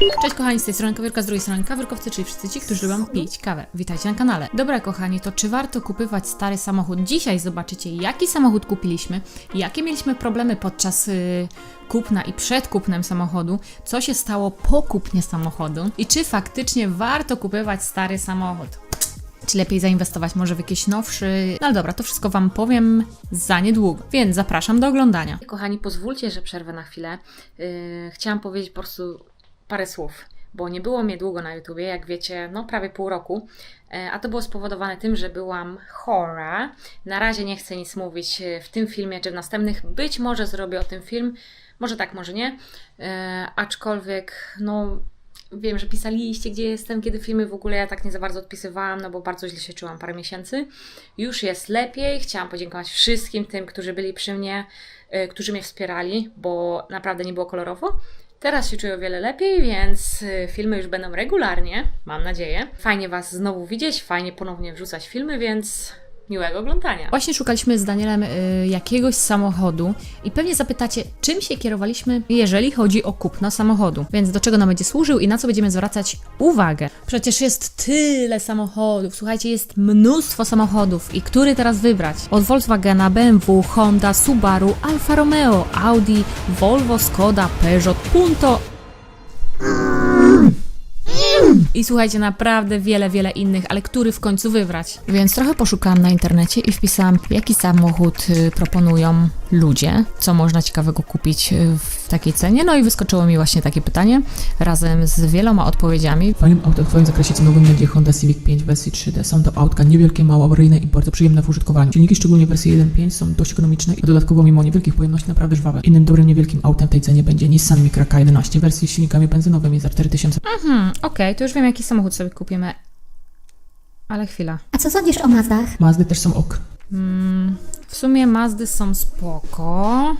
Cześć kochani, z tej strony Kawierka, z drugiej strony Kawierkowcy, czyli wszyscy ci, którzy lubią pić kawę. Witajcie na kanale. Dobra kochani, to czy warto kupywać stary samochód? Dzisiaj zobaczycie, jaki samochód kupiliśmy, jakie mieliśmy problemy podczas y, kupna i przed kupnem samochodu, co się stało po kupnie samochodu i czy faktycznie warto kupywać stary samochód. Czy lepiej zainwestować może w jakiś nowszy? No ale dobra, to wszystko Wam powiem za niedługo, więc zapraszam do oglądania. Kochani, pozwólcie, że przerwę na chwilę. Yy, chciałam powiedzieć po prostu parę słów, bo nie było mnie długo na YouTubie, jak wiecie, no prawie pół roku, E, a to było spowodowane tym, że byłam chora. Na razie nie chcę nic mówić e, w tym filmie czy w następnych. Być może zrobię o tym film, może tak, może nie. E, aczkolwiek, no Wiem, że pisaliście, gdzie jestem, kiedy filmy w ogóle ja tak nie za bardzo odpisywałam, no bo bardzo źle się czułam parę miesięcy. Już jest lepiej. Chciałam podziękować wszystkim tym, którzy byli przy mnie, którzy mnie wspierali, bo naprawdę nie było kolorowo. Teraz się czuję o wiele lepiej, więc y, filmy już będą regularnie, mam nadzieję. Fajnie Was znowu widzieć, fajnie ponownie wrzucać filmy, więc miłego oglądania. Właśnie szukaliśmy z Danielem y, jakiegoś samochodu i pewnie zapytacie, czym się kierowaliśmy, jeżeli chodzi o kupno samochodu. Więc do czego nam będzie służył i na co będziemy zwracać uwagę. Przecież jest tyle samochodów, słuchajcie, jest mnóstwo samochodów i który teraz wybrać? Od Volkswagena, BMW, Honda, Subaru, Alfa Romeo, Audi, Volvo, Skoda, Peugeot, Punto, i słuchajcie, naprawdę wiele, wiele innych, ale który w końcu wybrać? Więc trochę poszukałam na internecie i wpisałam, jaki samochód y, proponują ludzie, co można ciekawego kupić y, w takiej cenie. No i wyskoczyło mi właśnie takie pytanie razem z wieloma odpowiedziami. Fajnym autem w Twoim zakresie cenowym będzie Honda Civic 5 w wersji 3D. Są to autka niewielkie, mało awaryjne i bardzo przyjemne w użytkowaniu. Silniki, szczególnie wersji 1.5, są dość ekonomiczne i dodatkowo mimo niewielkich pojemności naprawdę żwawe. Innym dobrym niewielkim autem w tej cenie będzie Nissan Micra K11 w wersji z silnikami benzynowymi za 4000 Hmm, okej, to już wiem, jaki samochód sobie kupimy. Ale chwila. A co sądzisz o Mazdach? Mazdy też są ok. Mm, w sumie Mazdy są spoko.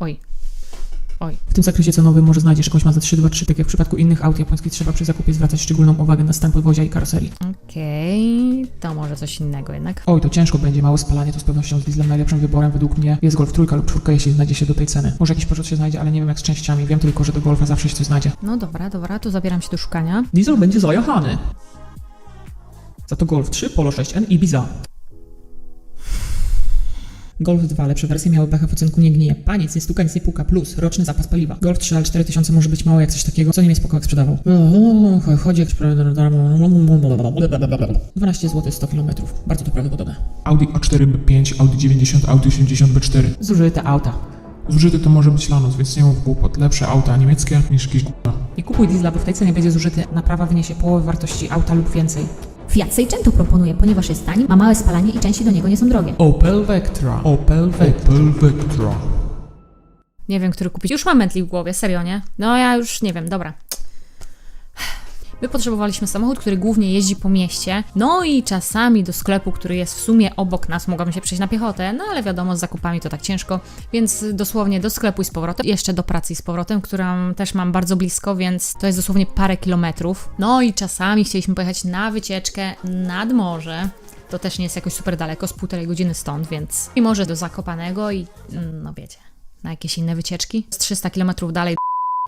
Oj. Oj. W tym zakresie cenowym może znajdziesz jakąś Mazdę 323. Tak jak w przypadku innych aut japońskich trzeba przy zakupie zwracać szczególną uwagę na stan podwozia i karoserii. Okej, to może coś innego jednak. Oj, to ciężko będzie, małe spalanie to z pewnością z dieslem najlepszym wyborem według mnie jest Golf trójka lub czwórka, jeśli znajdzie się do tej ceny. Może jakiś Peugeot się znajdzie, ale nie wiem jak z częściami. Wiem tylko, że do Golfa zawsze się coś znajdzie. No dobra, dobra, to zabieram się do szukania. Diesel będzie zajechany. Za to Golf 3, Polo 6N i Biza. Golf 2, lepsze wersje miały pechę w ocenku nie gnije. Paniec, nie stuka, nic nie puka, plus, roczny zapas paliwa. Golf 3 al 4000 może być mało jak coś takiego, co nie mnie spoko jak sprzedawał. Chodzi jak 12 zł 100 km. Bardzo to prawdopodobne. Audi A4 B5, Audi 90, Audi 80 B4. Zużyte auta. Zużyty to może być Lanos, więc nie mów głupot. Lepsze auta niemieckie niż jakieś gówno. Nie kupuj diesla, bo w tej cenie będzie zużyty. Naprawa wyniesie połowę wartości auta lub więcej. Fiat Seicento proponuje, ponieważ jest tani, ma małe spalanie i części do niego nie są drogie. Opel Vectra. Opel Vectra. Opel Vectra. Nie wiem, który kupić. Już mam mętli w głowie, serio, nie? No ja już nie wiem, dobra. My potrzebowaliśmy samochód, który głównie jeździ po mieście, no i czasami do sklepu, który jest w sumie obok nas, mogłam się przejść na piechotę, no ale wiadomo, z zakupami to tak ciężko, więc dosłownie do sklepu i z powrotem, jeszcze do pracy i z powrotem, którą też mam bardzo blisko, więc to jest dosłownie parę kilometrów. No i czasami chcieliśmy pojechać na wycieczkę nad morze, to też nie jest jakoś super daleko, z półtorej godziny stąd, więc i może do Zakopanego i mm, no wiecie, na jakieś inne wycieczki. Z 300 km dalej.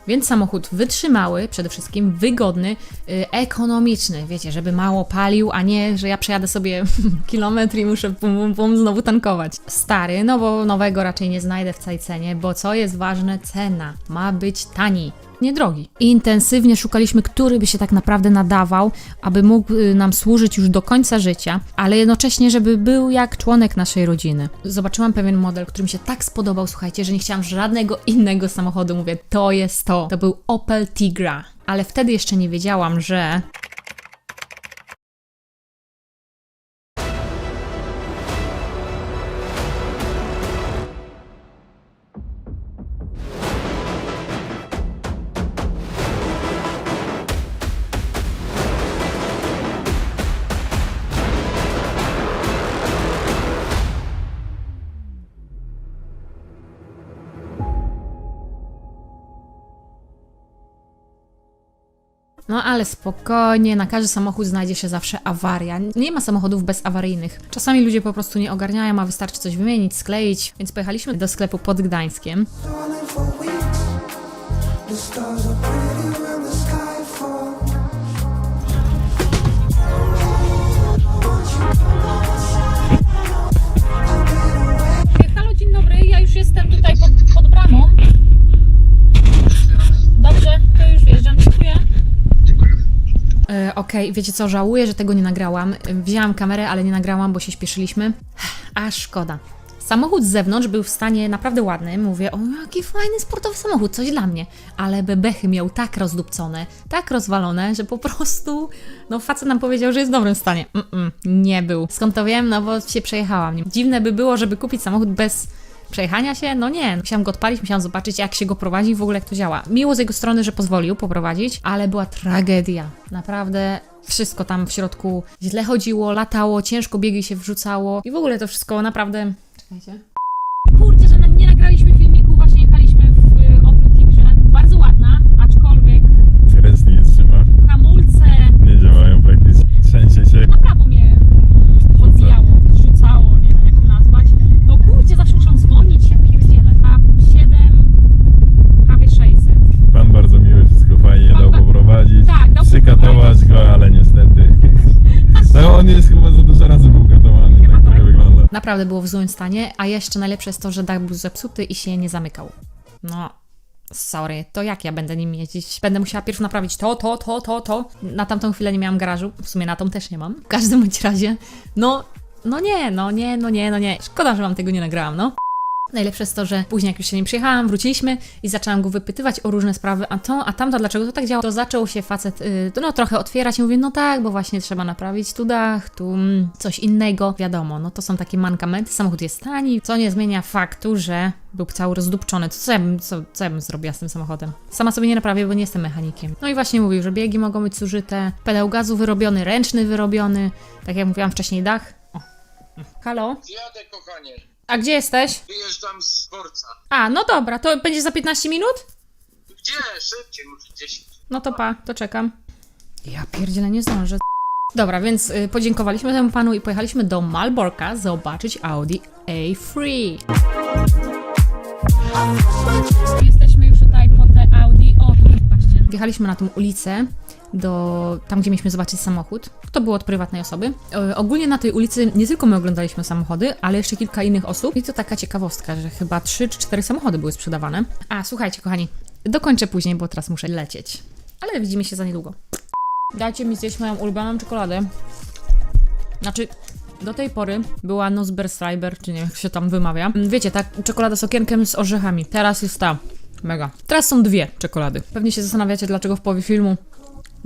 Więc samochód wytrzymały, przede wszystkim wygodny, yy, ekonomiczny, wiecie, żeby mało palił, a nie, że ja przejadę sobie kilometr i muszę pum, pum, znowu tankować. Stary, no bo nowego raczej nie znajdę w całej cenie, bo co jest ważne, cena ma być tani. Niedrogi. Intensywnie szukaliśmy, który by się tak naprawdę nadawał, aby mógł y, nam służyć już do końca życia, ale jednocześnie, żeby był jak członek naszej rodziny. Zobaczyłam pewien model, który mi się tak spodobał, słuchajcie, że nie chciałam żadnego innego samochodu. Mówię, to jest to. To był Opel Tigra. Ale wtedy jeszcze nie wiedziałam, że No ale spokojnie, na każdy samochód znajdzie się zawsze awaria. Nie ma samochodów bezawaryjnych. Czasami ludzie po prostu nie ogarniają, a wystarczy coś wymienić, skleić. Więc pojechaliśmy do sklepu pod Gdańskiem. The stars are Okej, wiecie co, żałuję, że tego nie nagrałam. Wzięłam kamerę, ale nie nagrałam, bo się śpieszyliśmy. A szkoda. Samochód z zewnątrz był w stanie naprawdę ładny. Mówię, o jaki fajny sportowy samochód, coś dla mnie. Ale bebechy miał tak rozdupcone, tak rozwalone, że po prostu, no facet nam powiedział, że jest w dobrym stanie. Mm-mm, nie był. Skąd to wiem? No bo się przejechałam. Dziwne by było, żeby kupić samochód bez przejechania się? No nie. Musiałam go odpalić, musiałam zobaczyć, jak się go prowadzi i w ogóle jak to działa. Miło z jego strony, że pozwolił poprowadzić, ale była tragedia. Naprawdę wszystko tam w środku źle chodziło, latało, ciężko biegi się wrzucało i w ogóle to wszystko naprawdę... Czekajcie. Kurczę, że nie nagraliśmy filmiku, właśnie jechaliśmy w y, obrót i grze. Bardzo ładna, aczkolwiek Ręcznie nie trzyma, hamulce nie działają praktycznie, trzęsie się. na prawo mnie mm, podbijało, rzucało, nie wiem jak to nazwać. No kurczę, zawsze muszą dzwonić, ja pierdzielę. A 7, prawie 600. Pan bardzo miły, wszystko fajnie dał poprowadzić, Tak, dał przykatować go, ale niestety. No on jest chyba za dużo razy był katowany, tak trochę wygląda. Naprawdę było w złym stanie, a jeszcze najlepsze jest to, że dach był zepsuty i się nie zamykał. No, sorry, to jak ja będę nim jeździć? Będę musiała pierw naprawić to, to, to, to, to. Na tamtą chwilę nie miałam garażu, w sumie na tą też nie mam. W każdym bądź razie, no, no nie, no nie, no nie, no nie. Szkoda, że wam tego nie nagrałam, no. Najlepsze jest to, że później jak już się nim przyjechałam, wróciliśmy i zaczęłam go wypytywać o różne sprawy, a to, a tamto, dlaczego to tak działa, to zaczął się facet, y, no trochę otwierać i mówię, no tak, bo właśnie trzeba naprawić tu dach, tu mm, coś innego, wiadomo, no to są takie mankamenty, samochód jest tani, co nie zmienia faktu, że był cały rozdupczony, to co ja bym, co, co ja bym zrobiła z tym samochodem? Sama sobie nie naprawię, bo nie jestem mechanikiem. No i właśnie mówił, że biegi mogą być zużyte, pedał gazu wyrobiony, ręczny wyrobiony, tak jak mówiłam wcześniej, dach. O. Halo? Jadę, kochanie. A gdzie jesteś? Wyjeżdżam z dworca. A, no dobra, to będzie za 15 minut? Gdzie? Szybciej, może 10. No to pa, to czekam. Ja pierdzielę, nie zdążę. Dobra, więc y, podziękowaliśmy temu panu i pojechaliśmy do Malborka zobaczyć Audi A3. Jesteśmy już tutaj po te Audi. O, tu patrzcie. Wjechaliśmy na tą ulicę, do tam, gdzie mieliśmy zobaczyć samochód. To było od prywatnej osoby. E, ogólnie na tej ulicy nie tylko my oglądaliśmy samochody, ale jeszcze kilka innych osób. I to taka ciekawostka, że chyba 3 czy 4 samochody były sprzedawane. A, słuchajcie, kochani, dokończę później, bo teraz muszę lecieć. Ale widzimy się za niedługo. Dajcie mi zjeść moją ulubioną czekoladę. Znaczy, do tej pory była Nosberschreiber, czy nie jak się tam wymawia. Wiecie, ta czekolada z okienkiem z orzechami. Teraz jest ta. Mega. Teraz są dwie czekolady. Pewnie się zastanawiacie, dlaczego w połowie filmu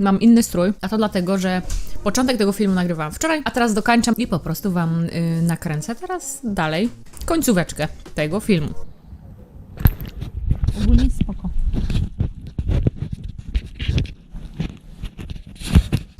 mam inny strój, a to dlatego, że początek tego filmu nagrywałam wczoraj, a teraz dokańczam i po prostu wam y, nakręcę teraz dalej końcóweczkę tego filmu. Ogólnie spoko.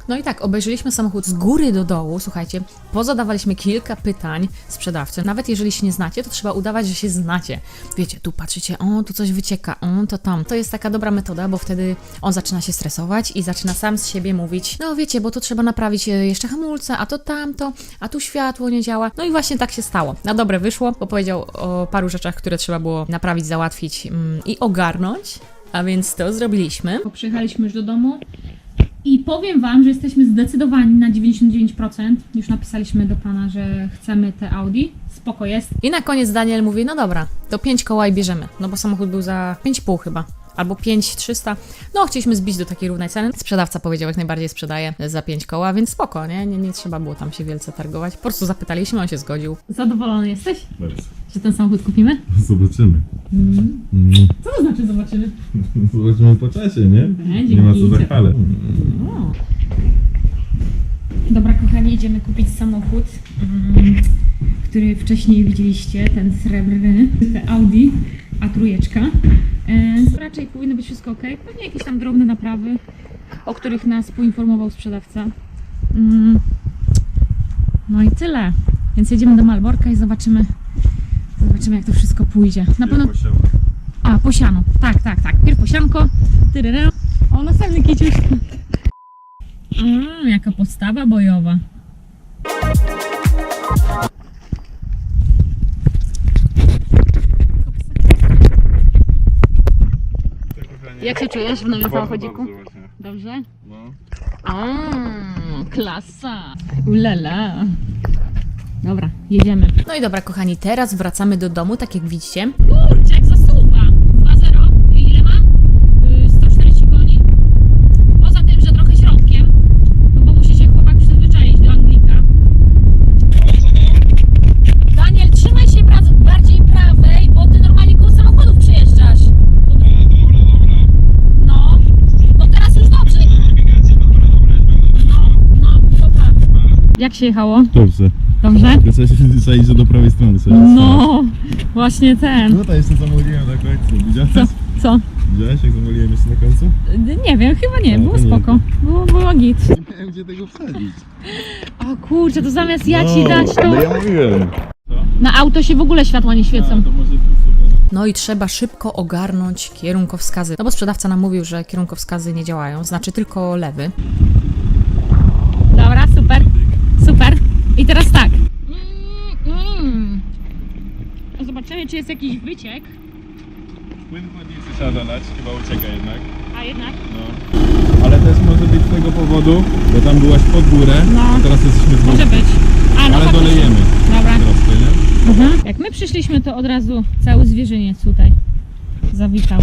No i tak, obejrzeliśmy samochód z góry do dołu, słuchajcie, pozadawaliśmy kilka pytań sprzedawcy. Nawet jeżeli się nie znacie, to trzeba udawać, że się znacie. Wiecie, tu patrzycie, o, tu coś wycieka, o, to tam. To jest taka dobra metoda, bo wtedy on zaczyna się stresować i zaczyna sam z siebie mówić, no wiecie, bo to trzeba naprawić e, jeszcze hamulce, a to tamto, a tu światło nie działa. No i właśnie tak się stało. Na dobre wyszło, bo powiedział o paru rzeczach, które trzeba było naprawić, załatwić mm, i ogarnąć. A więc to zrobiliśmy. Przyjechaliśmy już do domu. I powiem Wam, że jesteśmy zdecydowani na 99%. Już napisaliśmy do Pana, że chcemy te Audi. Spoko jest. I na koniec Daniel mówi, no dobra, to 5 koła i bierzemy. No bo samochód był za 5,5 chyba albo 5300. No, chcieliśmy zbić do takiej równej ceny. Sprzedawca powiedział, jak najbardziej sprzedaje za 5 koła, więc spoko, nie? nie? Nie trzeba było tam się wielce targować. Po prostu zapytaliśmy, on się zgodził. Zadowolony jesteś, Bardzo. Czy ten samochód kupimy? Zobaczymy. Mm. Co to znaczy zobaczymy? Zobaczymy po czasie, nie? Będzie Nie ma co widzę. Tak Dobra, kochani, idziemy kupić samochód, mm, który wcześniej widzieliście, ten srebrny, Audi A3. Yy, raczej powinno być wszystko ok. Pewnie jakieś tam drobne naprawy, o których nas poinformował sprzedawca. Yy, no i tyle. Więc jedziemy do Malborka i zobaczymy, zobaczymy jak to wszystko pójdzie. Na pewno... A, posiano. Tak, tak, tak. Pierw posianko. Tyryrę. O, następny kiciusz. Mm, jaka postawa bojowa. Jak się czujesz w nowym samochodziku? Dobrze? No. O, klasa. Ulala. Dobra, jedziemy. No i dobra, kochani, teraz wracamy do domu, tak jak widzicie. Kurczę, jak zasuwa. 2.0. I ile ma? Y, 140 koni. Poza tym, że trochę środkiem. Jak się jechało? Dobrze. Dobrze? Przyzwyczaić, że do prawej strony sobie No, właśnie ten. No to jeszcze zamówiłem na końcu. Widziałeś? Co? Co? Widziałeś jak zamówiłem jeszcze na końcu? Nie wiem, chyba nie, A, było nie. spoko. Było, było git. Nie miałem gdzie tego wsadzić. O kurczę, to zamiast ja ci dać to... No ja mówiłem. Na auto się w ogóle światła nie A, świecą. No i trzeba szybko ogarnąć kierunkowskazy. No bo sprzedawca nam mówił, że kierunkowskazy nie działają, znaczy tylko lewy. Super. I teraz tak. Mm, mm. Zobaczymy, czy jest jakiś wyciek. Płyn chłodnicy trzeba dolać, chyba ucieka jednak. A jednak. No. Ale też może być z tego powodu, bo tam byłaś pod górę, No. a teraz jesteśmy w Może dół. być. A, no Ale faktycznie. dolejemy Dobra. troszkę, nie? Mhm. Jak my przyszliśmy, to od razu cały zwierzyniec tutaj zawitał.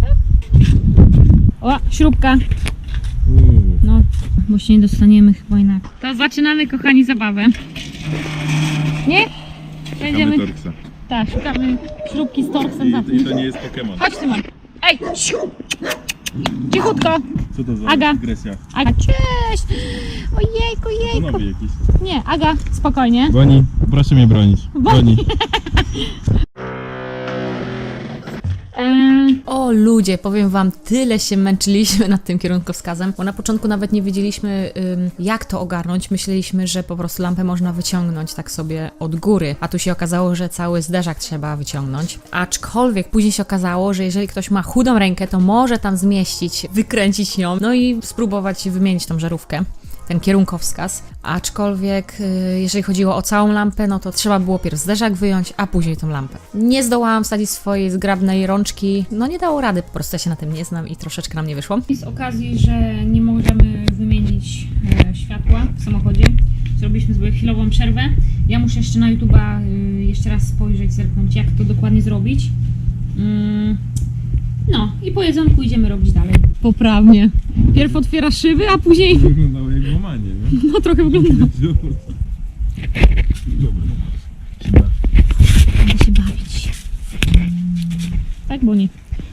Tak? O, śrubka. Uuu. Bo się nie dostaniemy chyba inaczej. To zaczynamy, kochani, zabawę. Nie? Będziemy. Szukamy Torksa. Tak, szukamy śrubki z torksem za I, I to nie jest Pokémon. Chodź, Tymon. Ej! Cichutko! Co to za Aga. agresja? Aga, cześć! Ojejku, jejku. nowy jakiś. Nie, Aga, spokojnie. Boni, proszę mnie bronić. Boni. O ludzie, powiem wam, tyle się męczyliśmy nad tym kierunkowskazem, bo na początku nawet nie wiedzieliśmy jak to ogarnąć. Myśleliśmy, że po prostu lampę można wyciągnąć tak sobie od góry, a tu się okazało, że cały zderzak trzeba wyciągnąć. Aczkolwiek później się okazało, że jeżeli ktoś ma chudą rękę, to może tam zmieścić, wykręcić ją, no i spróbować wymienić tą żarówkę ten kierunkowskaz, aczkolwiek y, jeżeli chodziło o całą lampę, no to trzeba było pierw zderzak wyjąć, a później tą lampę. Nie zdołałam wsadzić swojej zgrabnej rączki, no nie dało rady, po prostu ja się na tym nie znam i troszeczkę nam nie wyszło. Z okazji, że nie możemy wymienić e, światła w samochodzie, zrobiliśmy sobie chwilową przerwę. Ja muszę jeszcze na YouTube'a y, jeszcze raz spojrzeć, zerknąć jak to dokładnie zrobić. Mm, no i po jedzonku idziemy robić dalej. Poprawnie. Pierw otwiera szyby, a później Wyglądało jak łamanie, nie? no trochę wygląda. Będę się bawić. Tak, Boni?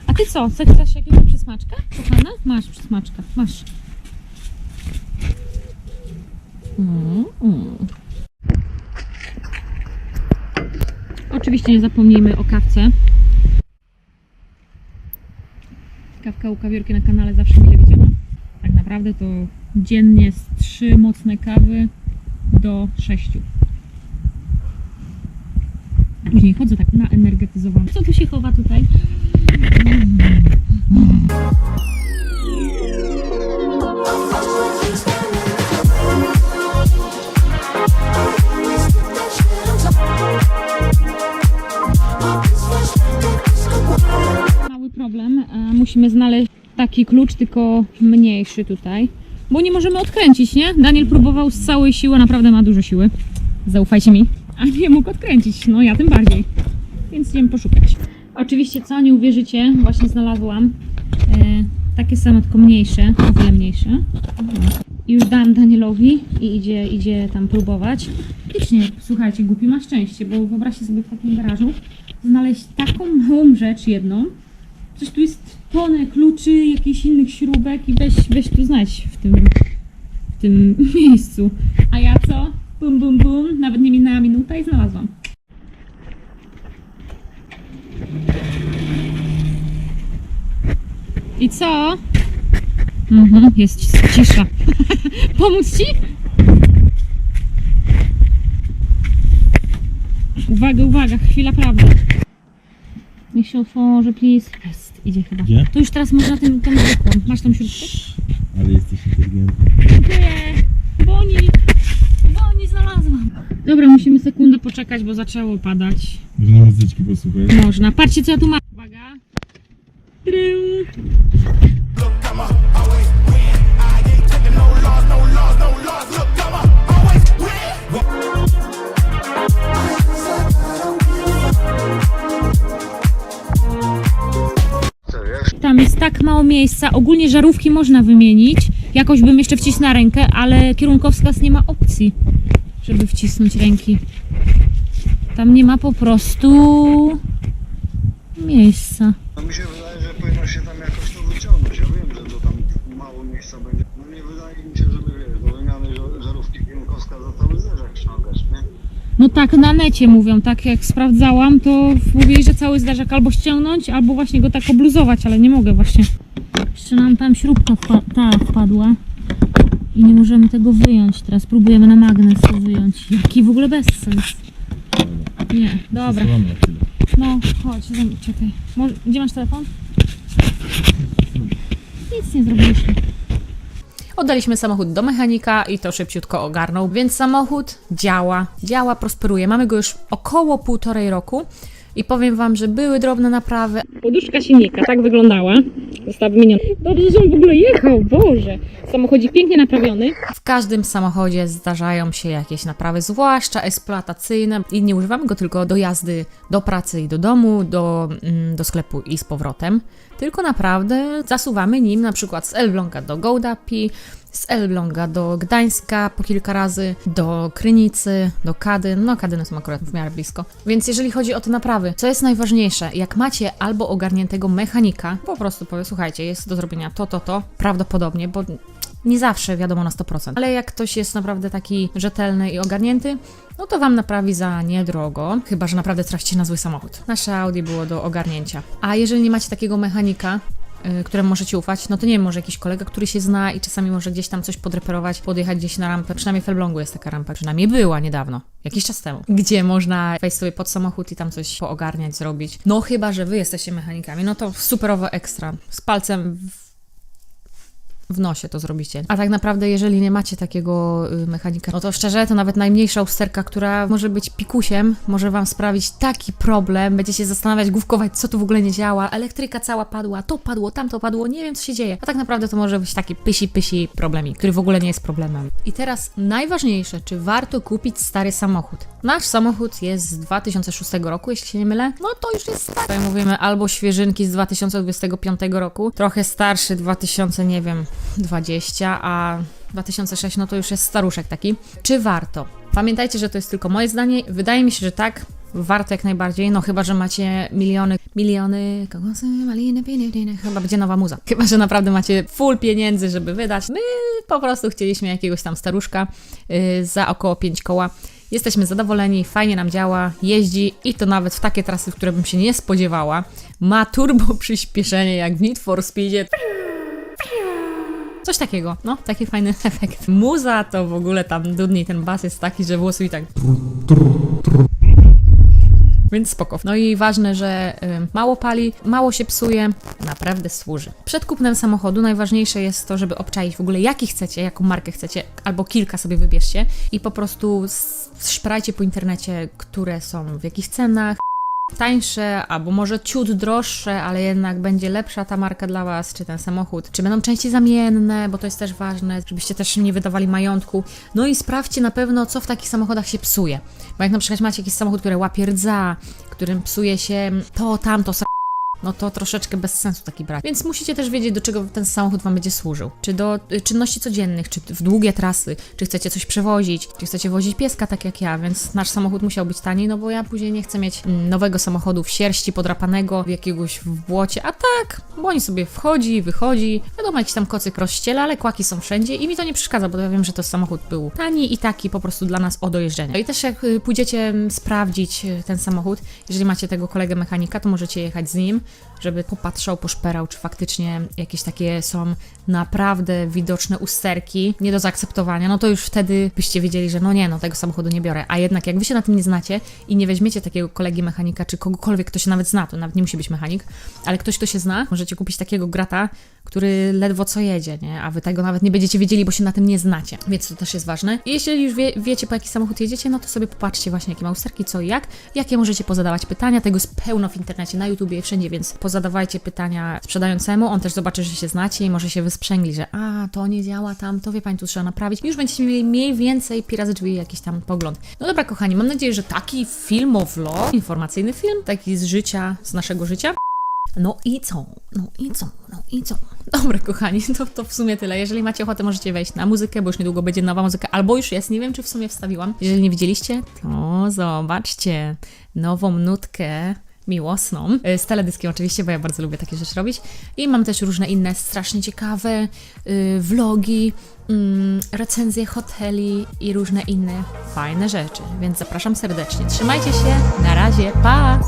A ty co? Chcesz jakiegoś przysmaczka, kochana? Masz przysmaczka, masz. Mm, mm. Oczywiście nie zapomnijmy o kawce. Kawka u kawiorki na kanale zawsze mile widziana. Tak naprawdę to dziennie z trzy mocne kawy do sześciu. A później chodzę tak naenergetyzowana. Co tu się chowa tutaj? Musimy znaleźć taki klucz, tylko mniejszy tutaj. Bo nie możemy odkręcić, nie? Daniel próbował z całej siły, naprawdę ma dużo siły. Zaufajcie mi. A nie mógł odkręcić, no ja tym bardziej. Więc idziemy poszukać. Oczywiście, co nie uwierzycie, właśnie znalazłam e, takie same, tylko mniejsze, o wiele mniejsze. I już dałam Danielowi i idzie, idzie tam próbować. Faktycznie, słuchajcie, głupi ma szczęście, bo wyobraźcie sobie w takim garażu znaleźć taką małą rzecz jedną. Coś tu jest tonę kluczy, jakichś innych śrubek i weź, weź tu znajdź w tym, w tym miejscu. A ja co? Bum, bum, bum. Nawet nie minęła minuta i znalazłam. I co? Mhm, jest cisza. Pomóc ci? Uwaga, uwaga, chwila prawdy. Niech się otworzy, please. Jest, idzie chyba. Gdzie? To już teraz można tym, tą zwykłą. Masz tą śrubkę? Ale jesteś inteligentny. Dziękuję. Boni, Boni znalazłam. Dobra, musimy sekundę poczekać, bo zaczęło padać. Można muzyczki posłuchać. Można. Patrzcie, co ja tu mam. mało miejsca. Ogólnie żarówki można wymienić. Jakoś bym jeszcze wcisnęła rękę, ale kierunkowskaz nie ma opcji, żeby wcisnąć ręki. Tam nie ma po prostu miejsca. No mi się wydaje, że powinno się tam jakoś to wyciągnąć. Ja wiem, że to tam mało miejsca będzie. No nie wydaje mi się, żeby wiesz, do wymiany żarówki kierunkowska za cały zerzak ściągać, nie? No tak, na necie mówią, tak jak sprawdzałam, to mówili, że cały zderzak albo ściągnąć, albo właśnie go tak obluzować, ale nie mogę właśnie. Jeszcze nam tam śrubka wpa- ta wpadła i nie możemy tego wyjąć. Teraz próbujemy na magnes to wyjąć. Jaki w ogóle bezsens. Nie, dobra. No, chodź, czekaj. Może, gdzie masz telefon? Nic nie zrobiliśmy. Oddaliśmy samochód do mechanika i to szybciutko ogarnął, więc samochód działa, działa, prosperuje. Mamy go już około półtorej roku i powiem Wam, że były drobne naprawy. Poduszka silnika tak wyglądała. Została wymieniona. Dobrze, że on w ogóle jechał, Boże. Samochodzik pięknie naprawiony. W każdym samochodzie zdarzają się jakieś naprawy, zwłaszcza eksploatacyjne i nie używamy go tylko do jazdy do pracy i do domu, do, mm, do sklepu i z powrotem, tylko naprawdę zasuwamy nim na przykład z Elbląga do Gołdapi, z Elbląga do Gdańska po kilka razy, do Krynicy, do Kadyn. No, Kadyny są akurat w miarę blisko. Więc jeżeli chodzi o te naprawy, co jest najważniejsze, jak macie albo ogarniętego mechanika, po prostu powie, słuchajcie, jest do zrobienia to, to, to, prawdopodobnie, bo nie zawsze wiadomo na 100%, ale jak ktoś jest naprawdę taki rzetelny i ogarnięty, no to Wam naprawi za niedrogo, chyba że naprawdę traficie na zły samochód. Nasze Audi było do ogarnięcia. A jeżeli nie macie takiego mechanika, któremu możecie ufać, no to nie wiem, może jakiś kolega, który się zna i czasami może gdzieś tam coś podreperować, podjechać gdzieś na rampę, przynajmniej w Elblągu jest taka rampa, przynajmniej była niedawno, jakiś czas temu, gdzie można wejść sobie pod samochód i tam coś poogarniać, zrobić. No chyba, że Wy jesteście mechanikami, no to superowo ekstra, z palcem w w nosie to zrobicie. A tak naprawdę, jeżeli nie macie takiego y, mechanika, no to szczerze, to nawet najmniejsza usterka, która może być pikusiem, może wam sprawić taki problem, będziecie się zastanawiać, główkować, co tu w ogóle nie działa, elektryka cała padła, to padło, tamto padło, nie wiem, co się dzieje. A tak naprawdę to może być taki pysi, pysi problemik, który w ogóle nie jest problemem. I teraz najważniejsze, czy warto kupić stary samochód? Nasz samochód jest z 2006 roku, jeśli się nie mylę. No to już jest stary. Tutaj mówimy albo świeżynki z 2025 roku, trochę starszy 2000, nie wiem, 20, a 2006 no to już jest staruszek taki. Czy warto? Pamiętajcie, że to jest tylko moje zdanie. Wydaje mi się, że tak. Warto jak najbardziej, no chyba, że macie miliony, miliony, kokosy, maliny, piny, chyba będzie nowa muza. Chyba, że naprawdę macie full pieniędzy, żeby wydać. My po prostu chcieliśmy jakiegoś tam staruszka yy, za około 5 koła. Jesteśmy zadowoleni, fajnie nam działa, jeździ i to nawet w takie trasy, w które bym się nie spodziewała. Ma turbo przyspieszenie jak w Need for Speedzie. Coś takiego, no, taki fajny efekt. Muza to w ogóle tam dudni, ten bas jest taki, że włosy i tak... Więc spoko. No i ważne, że mało pali, mało się psuje, naprawdę służy. Przed kupnem samochodu najważniejsze jest to, żeby obczaić w ogóle jaki chcecie, jaką markę chcecie, albo kilka sobie wybierzcie i po prostu szprajcie po internecie, które są w jakich cenach, tańsze, albo może ciut droższe, ale jednak będzie lepsza ta marka dla Was, czy ten samochód, czy będą części zamienne, bo to jest też ważne, żebyście też nie wydawali majątku. No i sprawdźcie na pewno, co w takich samochodach się psuje. Bo jak na przykład macie jakiś samochód, który łapie rdza, którym psuje się to, tamto, no to troszeczkę bez sensu taki brać. Więc musicie też wiedzieć, do czego ten samochód Wam będzie służył. Czy do y, czynności codziennych, czy w długie trasy, czy chcecie coś przewozić, czy chcecie wozić pieska tak jak ja, więc nasz samochód musiał być tani, no bo ja później nie chcę mieć mm, nowego samochodu w sierści podrapanego, w jakiegoś w błocie, a tak, bo oni sobie wchodzi, wychodzi, wiadomo, jakiś tam kocyk rozściela, ale kłaki są wszędzie i mi to nie przeszkadza, bo ja wiem, że to samochód był tani i taki po prostu dla nas o dojeżdżenia. No I też jak y, pójdziecie mm, sprawdzić y, ten samochód, jeżeli macie tego kolegę mechanika, to możecie jechać z nim, żeby popatrzał, poszperał, czy faktycznie jakieś takie są naprawdę widoczne usterki, nie do zaakceptowania, no to już wtedy byście wiedzieli, że no nie, no tego samochodu nie biorę. A jednak jak wy się na tym nie znacie i nie weźmiecie takiego kolegi mechanika, czy kogokolwiek, kto się nawet zna, to nawet nie musi być mechanik, ale ktoś, kto się zna, możecie kupić takiego grata, który ledwo co jedzie, nie? A wy tego nawet nie będziecie wiedzieli, bo się na tym nie znacie. Więc to też jest ważne. I jeśli już wie, wiecie, po jaki samochód jedziecie, no to sobie popatrzcie właśnie, jakie ma usterki, co i jak, jakie możecie pozadawać pytania. Tego jest pełno w internecie, na YouTubie i wszędzie, więc pozadawajcie pytania sprzedającemu. On też zobaczy, że się znacie i może się wysprzęgli, że a, to nie działa tam, to wie pani, tu trzeba naprawić. Już będziecie mieli mniej więcej pirazy drzwi jakiś tam pogląd. No dobra, kochani, mam nadzieję, że taki filmowlog, informacyjny film, taki z życia, z naszego życia, no i co? No i co? No i co? Dobra, kochani, to, to w sumie tyle. Jeżeli macie ochotę, możecie wejść na muzykę, bo już niedługo będzie nowa muzyka, albo już jest, nie wiem, czy w sumie wstawiłam. Jeżeli nie widzieliście, to zobaczcie nową nutkę miłosną, e, z teledyskiem oczywiście, bo ja bardzo lubię takie rzeczy robić. I mam też różne inne strasznie ciekawe yy, vlogi, yy, recenzje hoteli i różne inne fajne rzeczy. Więc zapraszam serdecznie. Trzymajcie się, na razie, pa!